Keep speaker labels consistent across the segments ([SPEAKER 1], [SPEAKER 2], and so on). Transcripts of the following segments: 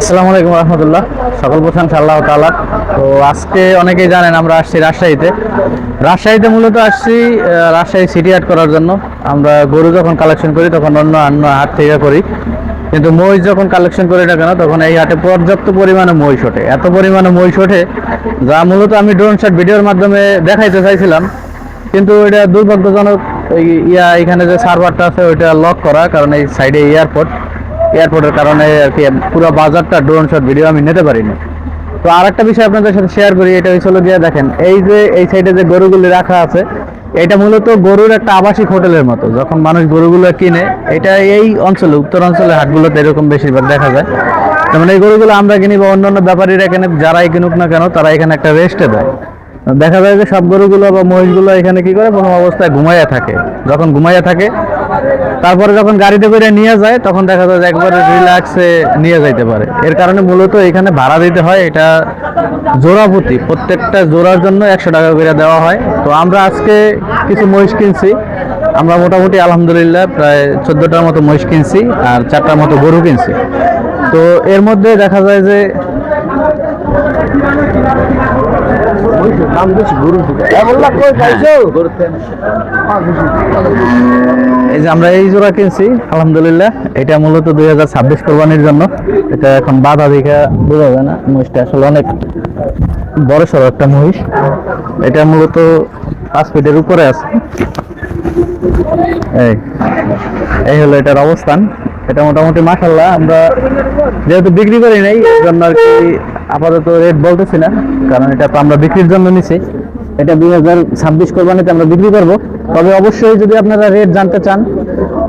[SPEAKER 1] আসসালামু আলাইকুম রহমতুল্লাহ। সকল প্রশংসা আল্লাহ তাআলা। তো আজকে অনেকেই জানেন আমরা আসছি রাজশাহীতে। রাজশাহীতে মূলত আসছি রাজশাহী সিটি হাট করার জন্য। আমরা গরু যখন কালেকশন করি, তখন অন্য অন্য হাট থেকে করি। কিন্তু মহিষ যখন কালেকশন করি না কেন, তখন এই হাটে পর্যাপ্ত পরিমাণে মহিষ ওঠে। এত পরিমাণে মহিষ ওঠে, যা মূলত আমি ড্রোন শট ভিডিওর মাধ্যমে দেখাইতে চাইছিলাম। কিন্তু এটা দুর্ভাগ্যজনক ইয়া, এখানে যে সার্ভারটা আছে, ওইটা লক করা, কারণ এই সাইডে এয়ারপোর্ট এয়ারপোর্টের কারণে আর কি পুরো বাজারটা ড্রোন শট ভিডিও আমি নিতে পারিনি। তো আর একটা বিষয় আপনাদের সাথে শেয়ার করি, এটা হচ্ছে গিয়ে দেখেন, এই যে, এই সাইডে যে গরুগুলি রাখা আছে, এটা মূলত গরুর একটা আবাসিক হোটেলের মতো। যখন মানুষ গরুগুলো কিনে, এটা এই অঞ্চলে, উত্তর অঞ্চলে হাটগুলোতে এরকম বেশিরভাগ দেখা যায়। যেমন এই গরুগুলো আমরা কিনি বা অন্যান্য ব্যাপারীরা এখানে, যারাই কিনুক না কেন, তারা এখানে একটা রেস্টে দেয়। দেখা যায় যে সব গরুগুলো বা মহিষগুলো এখানে কি করে, কোনো অবস্থায় ঘুমাইয়া থাকে। যখন ঘুমাইয়া থাকে তারপরে যখন গাড়িতে করে নিয়ে যায়, তখন দেখা যায় একবারে রিল্যাক্সে নিয়ে যাইতে পারে। এর কারণে মূলত এখানে ভাড়া দিতে হয়, এটা জোড়া প্রতি প্রত্যেকটা জোড়ার জন্য একশো টাকা করে দেওয়া হয়। তো আমরা আজকে কিছু মহিষ কিনছি। আমরা মোটামুটি আলহামদুলিল্লাহ প্রায় চোদ্দোটার মতো মহিষ কিনছি আর চারটার মতো গরু কিনছি। তো এর মধ্যে দেখা যায় যে এই যে আমরা এই জোড়া কিনছি আলহামদুলিল্লাহ এটা মূলত দুই হাজার ছাব্বিশ কোরবানির জন্য। এটা এখন বাধা দেখে বোঝা যায় না মহিষটা আসলে অনেক বড় সড়ো একটা মহিষ। এটা মূলত পাঁচ ফিটের উপরে আছে। এই এই হলো এটার অবস্থান। এটা মোটামুটি মাসাল্লাহ আমরা যেহেতু বিক্রি করি নাই এই জন্য আর কি আপাতত রেট বলতেছি না, কারণ এটা তো আমরা বিক্রির জন্য নিছি। এটা দুই হাজার ছাব্বিশ কোরবানিতে আমরা বিক্রি করব। তবে অবশ্যই যদি আপনারা রেট জানতে চান,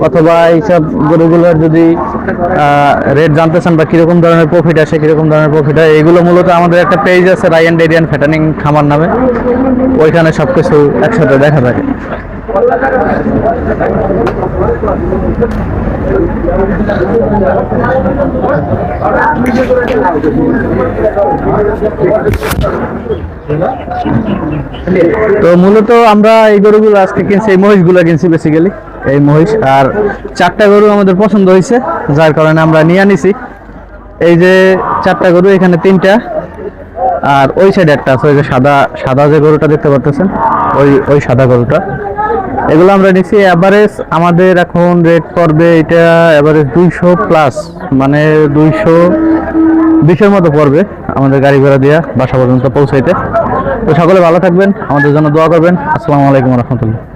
[SPEAKER 1] অথবা এইসব গরুগুলোর যদি রেট জানতে চান বা কীরকম ধরনের প্রফিট আসে, কীরকম ধরনের প্রফিট হয়, এগুলো মূলত আমাদের একটা পেজ আছে রায়ান ডেরিয়ান ফ্যাটানিং খামার নামে। ওইখানে সব কিছু একসাথে দেখা থাকে তো মূলত আমরা এই গরুগুলো আজকে কিনছি, এই মহিষগুলো কিনছি বেসিক্যালি এই মহিষ। আর চারটা গরু আমাদের পছন্দ হয়েছে, যার কারণে আমরা নিয়ে আনিছি এই যে চারটা গরু, এখানে তিনটা। আর ওই সাইডে একটা আছে, ওই যে সাদা সাদা যে গরুটা দেখতে পারতেছেন, ওই ওই সাদা গরুটা। এগুলো আমরা নিচ্ছি অ্যাভারেজ আমাদের এখন রেট পড়বে এটা অ্যাভারেজ দুইশো প্লাস মানে দুইশো বিশের মতো পড়বে আমাদের গাড়ি ঘোড়া দিয়া বাসা পর্যন্ত পৌঁছাইতে। তো সকলে ভালো থাকবেন, আমাদের জন্য দোয়া করবেন। আসসালামু আলাইকুম রহমতুল্লাহ।